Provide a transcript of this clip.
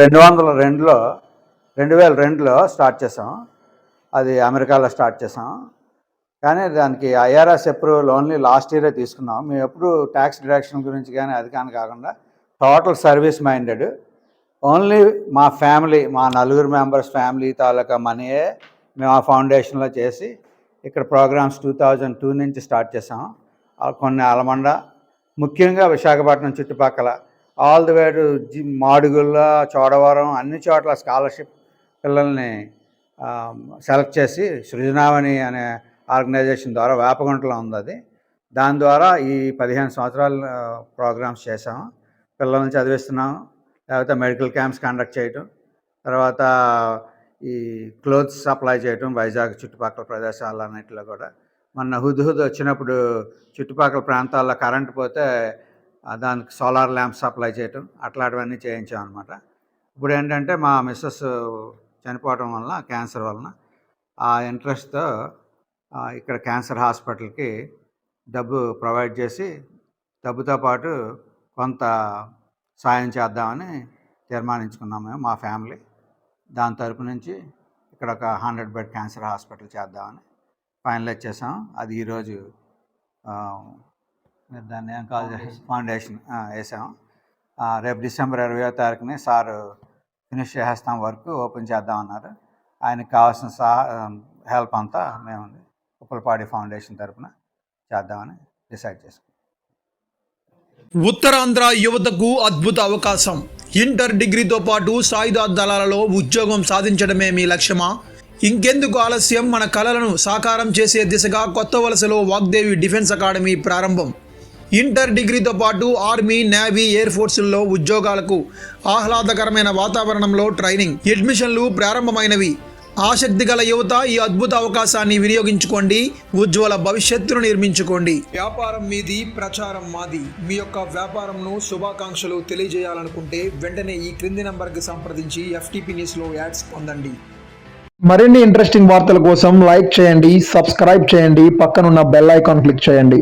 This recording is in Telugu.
రెండు వందల రెండులో రెండు వేల రెండులో స్టార్ట్ చేసాం అది అమెరికాలో స్టార్ట్ చేసాం కానీ దానికి ఐఆర్ఎస్ అప్రూవల్ ఓన్లీ లాస్ట్ ఇయరే తీసుకున్నాం. మేము ఎప్పుడు ట్యాక్స్ డిడక్షన్ గురించి కానీ అది కానీ కాకుండా టోటల్ సర్వీస్ మైండెడ్. ఓన్లీ మా ఫ్యామిలీ మా నలుగురు మెంబర్స్ ఫ్యామిలీ తాలూకా మనీయే మేము ఆ ఫౌండేషన్లో చేసి ఇక్కడ ప్రోగ్రామ్స్ టూ థౌజండ్ టూ నుంచి స్టార్ట్ చేసాం కొన్ని అలమండ ముఖ్యంగా విశాఖపట్నం చుట్టుపక్కల all the way to Madugula Chodavaram అన్ని చోట్ల స్కాలర్షిప్ పిల్లల్ని సెలెక్ట్ చేసి సృజనావని అనే ఆర్గనైజేషన్ ద్వారా వేపగుంటలో ఉంది అది. దాని ద్వారా ఈ పదిహేను సంవత్సరాలు ప్రోగ్రామ్స్ చేసాము పిల్లల్ని చదివిస్తున్నాం. లేకపోతే మెడికల్ క్యాంప్స్ కండక్ట్ చేయటం. తర్వాత ఈ క్లోత్స్ సప్లై చేయటం వైజాగ్ చుట్టుపక్కల ప్రదేశాలన్నింటిలో కూడా. మొన్న హుద్హుద్ వచ్చినప్పుడు చుట్టుపక్కల ప్రాంతాల్లో కరెంట్ పోతే దానికి సోలార్ ల్యాంప్స్ సప్లై చేయటం అట్లాంటివన్నీ చేయించాం అనమాట ఇప్పుడు ఏంటంటే మా మిస్సెస్ చనిపోవటం వలన క్యాన్సర్ వలన ఆ ఇంట్రెస్ట్తో ఇక్కడ క్యాన్సర్ హాస్పిటల్కి డబ్బు ప్రొవైడ్ చేసి డబ్బుతో పాటు కొంత సాయం చేద్దామని తీర్మానించుకున్నాం మేము మా ఫ్యామిలీ. దాని తరపు నుంచి ఇక్కడ ఒక హండ్రెడ్ బెడ్ క్యాన్సర్ హాస్పిటల్ చేద్దామని ఫైనలైజ్ చేసాం. అది ఈరోజు మీరు దాన్ని ఏం కాల్ చేసి ఫౌండేషన్ ఆ, వేసాం ఆ, రేపు డిసెంబర్ ఇరవయో తారీఖుని సార్ ఫినిష్ చేసేస్తాం వర్క్ ఓపెన్ చేద్దాం అన్నారు. ఆయనకు కావాల్సిన సహా హెల్ప్ అంతా మేము ఉప్పలపాడి ఫౌండేషన్ తరపున చేద్దామని డిసైడ్ చేసుకున్నాం. ఉత్తరాంధ్ర యువతకు అద్భుత అవకాశం. ఇంటర్ డిగ్రీతో పాటు సాయుధ దళాలలో ఉద్యోగం సాధించడమే మీ లక్ష్యమా? ఇంకెందుకు ఆలస్యం? మన కలలను సాకారం చేసే దిశగా కొత్త వలసలో వాగ్దేవి డిఫెన్స్ అకాడమీ ప్రారంభం. ఇంటర్ డిగ్రీతో పాటు ఆర్మీ నేవీ ఎయిర్ ఫోర్సుల్లో ఉద్యోగాలకు ఆహ్లాదకరమైన వాతావరణంలో ట్రైనింగ్ అడ్మిషన్లు ప్రారంభమైనవి. ఆసక్తి గల యువత ఈ అద్భుత అవకాశాన్ని వినియోగించుకోండి ఉజ్వల భవిష్యత్తును నిర్మించుకోండి. వ్యాపారం మీది ప్రచారం మాది. మీ యొక్క వ్యాపారంను శుభాకాంక్షలు తెలియజేయాలనుకుంటే వెంటనే ఈ క్రింది నంబర్కి సంప్రదించి ఎఫ్టీపీ న్యూస్లో యాడ్స్ పొందండి. మరిన్ని ఇంట్రెస్టింగ్ వార్తల కోసం లైక్ చేయండి సబ్స్క్రైబ్ చేయండి పక్కనున్న బెల్ ఐకాన్ క్లిక్ చేయండి.